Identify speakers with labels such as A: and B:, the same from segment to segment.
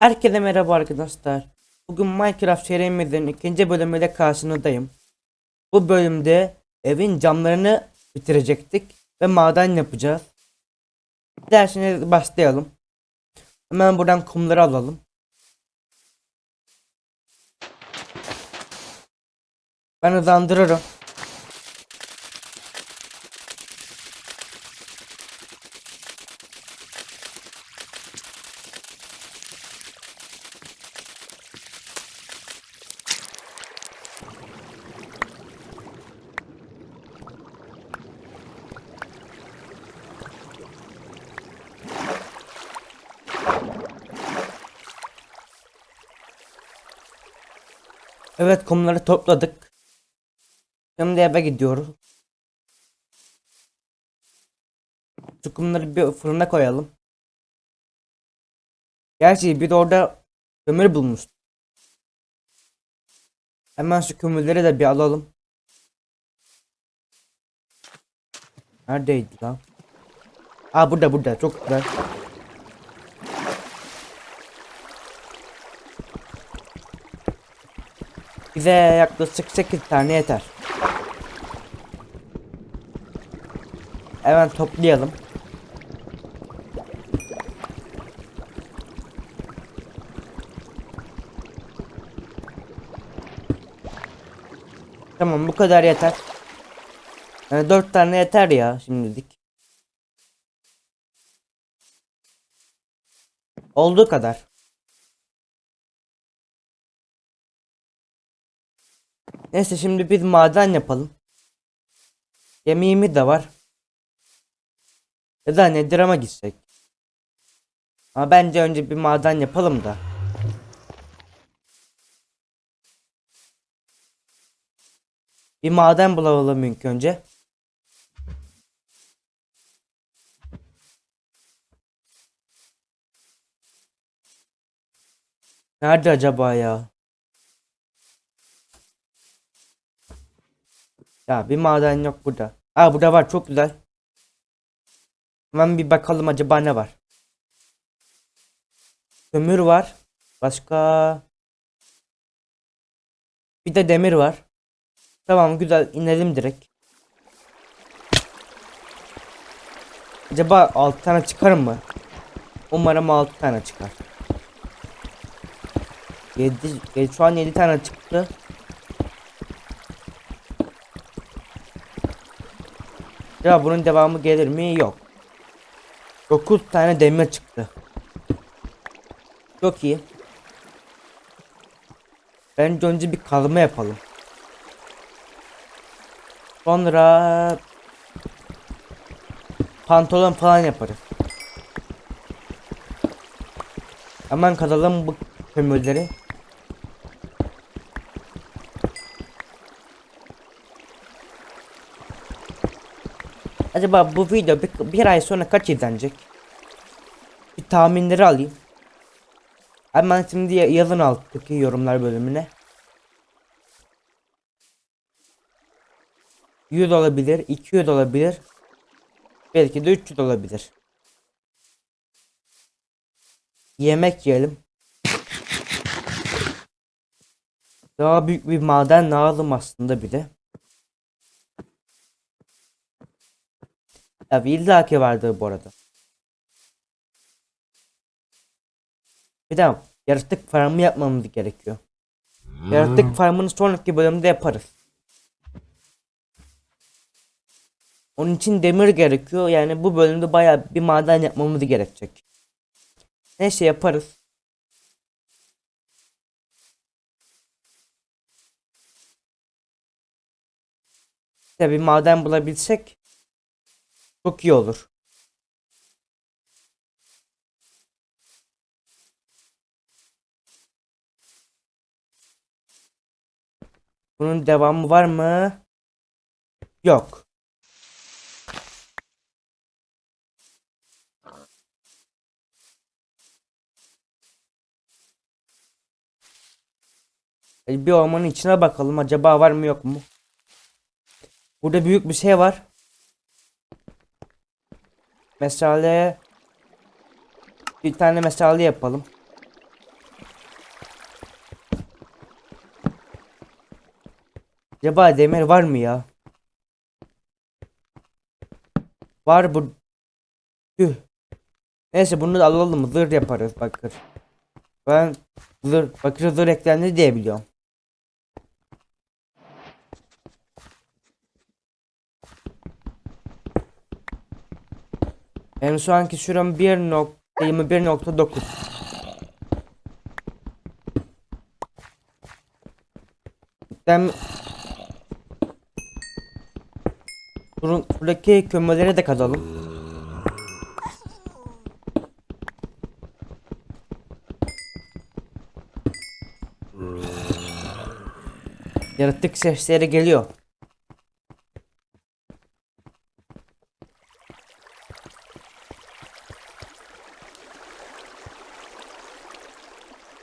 A: Herkese merhaba arkadaşlar. Bugün Minecraft serimizin ikinci bölümüyle karşınızdayım. Bu bölümde evin camlarını bitirecektik ve maden yapacağız. Derseniz başlayalım. Hemen buradan kumları alalım. Ben hızlandırırım. Evet kumları topladık. Şimdi eve gidiyoruz. Şu kumları bir fırına koyalım. Gerçi bir de orada kömür bulmuştuk. Hemen şu kömürleri de bir alalım. Neredeydi lan? Aa burada burada çok güzel. Bize yaklaşık 8 tane yeter. Hemen toplayalım. Tamam bu kadar yeter. Yani 4 tane yeter ya şimdilik. Olduğu kadar. Neyse şimdi biz maden yapalım. Yemeğimiz de var. Ya da Nedirham'a gitsek. Ama bence önce bir maden yapalım da. Bir maden bulalım ilk önce. Nerede acaba ya? Ya bir maden yok burada. Aa burada var çok güzel. Hemen bir bakalım acaba ne var. Kömür var. Başka. Bir de demir var. Tamam güzel inelim direkt. Acaba 6 tane çıkar mı? Umarım 6 tane çıkar. 7 şu an 7 tane çıktı. Ya bunun devamı gelir mi? Yok. 9 tane demir çıktı. Çok iyi. Bence önce bir kazma yapalım. Sonra pantolon falan yaparız. Hemen kazalım bu kömürleri. Acaba bu video bir, bir ay sonra kaç izlenecek? Bir tahminleri alayım. Hemen şimdi yazın alttaki yorumlar bölümüne. 100 olabilir, 200 olabilir. Belki de 300 olabilir. Yemek yiyelim. Daha büyük bir maden lazım aslında bir de. Tabi illaki vardır bu arada. Bir de yaratık farmı yapmamız gerekiyor. Yaratık farmını sonraki bölümde yaparız. Onun için demir gerekiyor. Yani bu bölümde baya bir maden yapmamız gerekecek. Neyse yaparız. Tabi maden bulabilsek çok iyi olur. Bunun devamı var mı? Yok. E, Bir ormanın içine bakalım acaba var mı yok mu? Burada büyük bir şey var. Mesale bir tane mesale yapalım. Acaba demir var mı ya? Var bu. Tüh. Neyse bunu da alalım. Zırh yaparız bakır. Ben zırh, bakır zırh eklendi diye biliyorum. Benim şu anki şuram 1.21.9 Ben buradaki kömürleri de kazalım. Yaratık sesleri geliyor.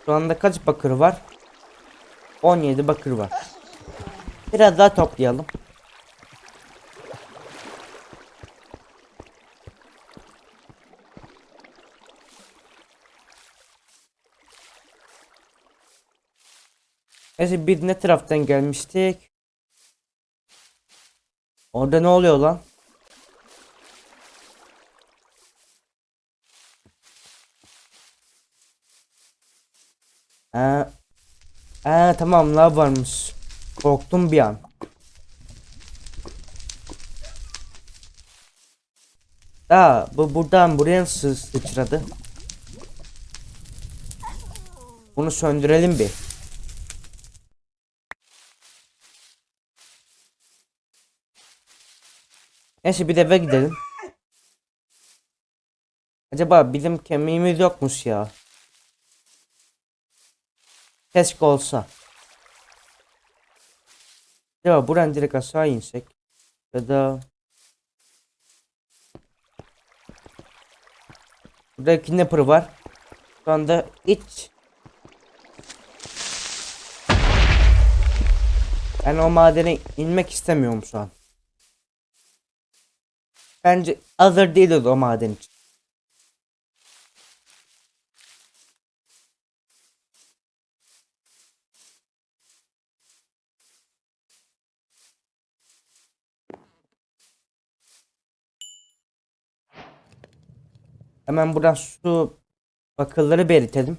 A: Şu anda kaç bakır var? 17 bakır var. Biraz daha toplayalım. Neyse biz ne taraftan gelmiştik? Orada ne oluyor lan? Ha, ha tamam lav varmış. Korktum bir an. Aa bu buradan buraya nasıl sıçradı? Bunu söndürelim bir. Neyse bir de gidelim. Acaba bizim kemiğimiz yokmuş ya. Keşke olsa. Acaba buradan direkt aşağı insek. Ya da... Burada kidnapper var. Şu anda iç. Ben o madene inmek istemiyorum şu an. Bence hazır değiliz o maden için. Hemen buradan şu bakırları belirtelim.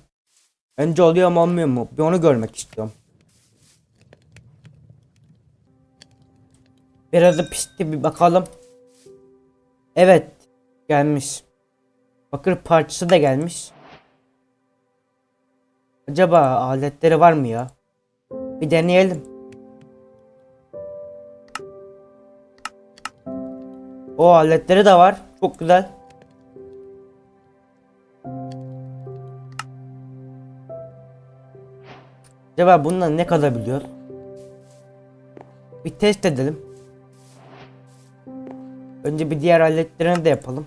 A: Önce oluyor mu olmuyor mu? Bir onu görmek istiyorum. Biraz da pişti bir bakalım. Evet gelmiş. Bakır parçası da gelmiş. Acaba aletleri var mı ya? Bir deneyelim. O aletleri de var. Çok güzel. Acaba bundan ne kadar biliyor? Bir test edelim. Önce bir diğer aletlerini de yapalım.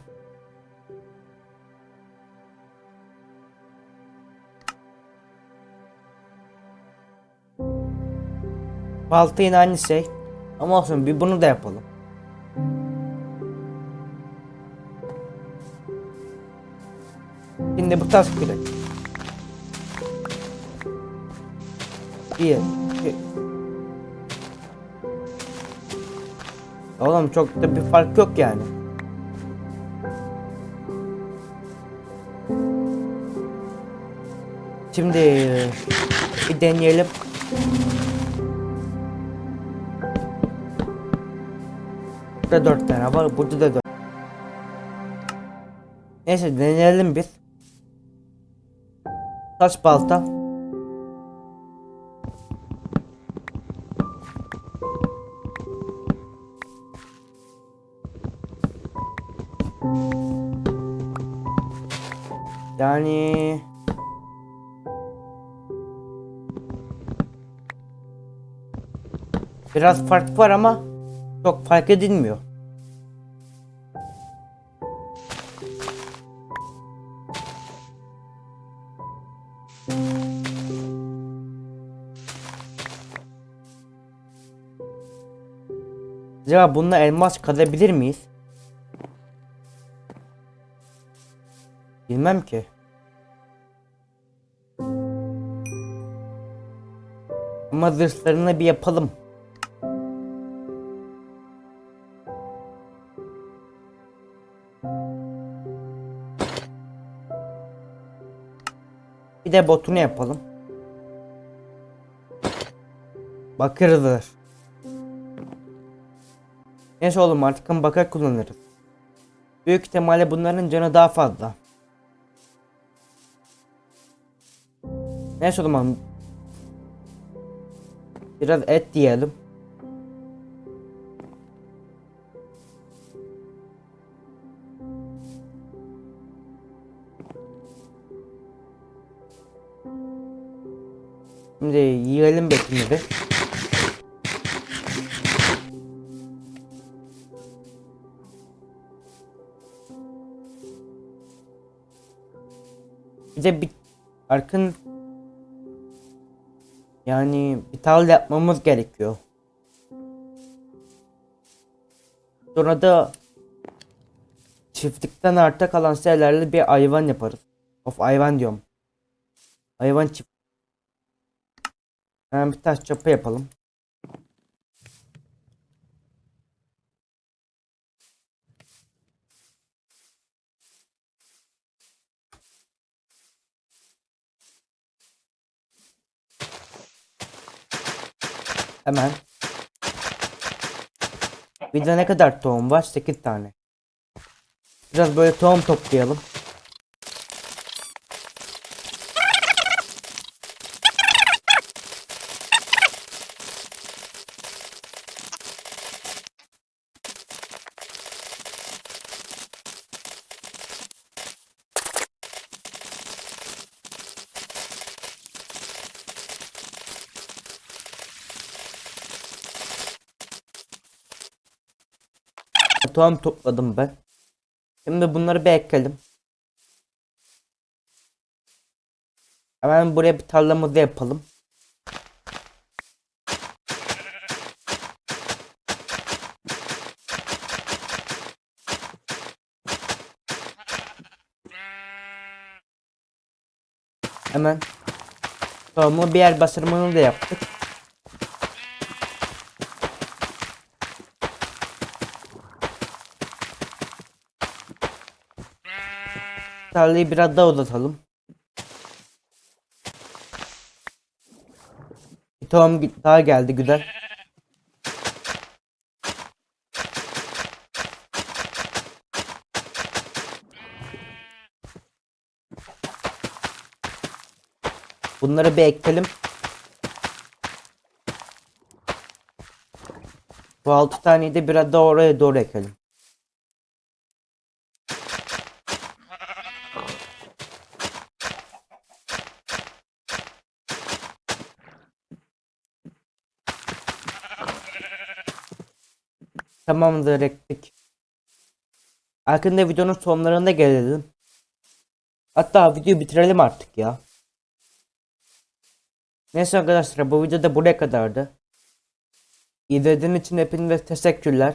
A: Balta yine aynı şey. Ama olsun bir bunu da yapalım. Şimdi bu tas kürek. İki. Oğlum çok da bir fark yok yani. Şimdi bir deneyelim. Burada dört tane var. Burada da dört. Neyse deneyelim biz. Taş balta. Yani biraz fark var ama çok fark edilmiyor. Acaba bununla elmas kazabilir miyiz? Bilmem ki. Ama zırhlarını bir yapalım. Bir de botunu yapalım. Bakırdır. Neyse oğlum artık bakar kullanırız. Büyük ihtimalle bunların canı daha fazla. Neyse o zaman. Biraz et diyelim. Şimdi yiyelim betimizi. Bir de bir Arkın yani bir tarla yapmamız gerekiyor. Sonra da çiftlikten arta kalan şeylerle bir hayvan yaparız. Of hayvan diyorum. Hayvan çift. Hemen bir taş çapı yapalım. Hemen. Bir de ne kadar tohum var? 8 tane. Biraz böyle tohum toplayalım. Tohum topladım ben. Şimdi bunları bir ekelim. Hemen buraya bir tarlamızı yapalım. Hemen tohumu bir yer basırmanı da yaptık. Tarlayı biraz daha uzatalım. Bir tohum daha geldi güzel. Bunları bir ekelim. Bu altı taneyi de biraz daha oraya doğru ekelim. Tamamdır ektik. Hakkında videonun sonlarında gelelim. Hatta videoyu bitirelim artık ya. Neyse arkadaşlar bu video da buraya kadardı. İzlediğiniz için hepinize teşekkürler.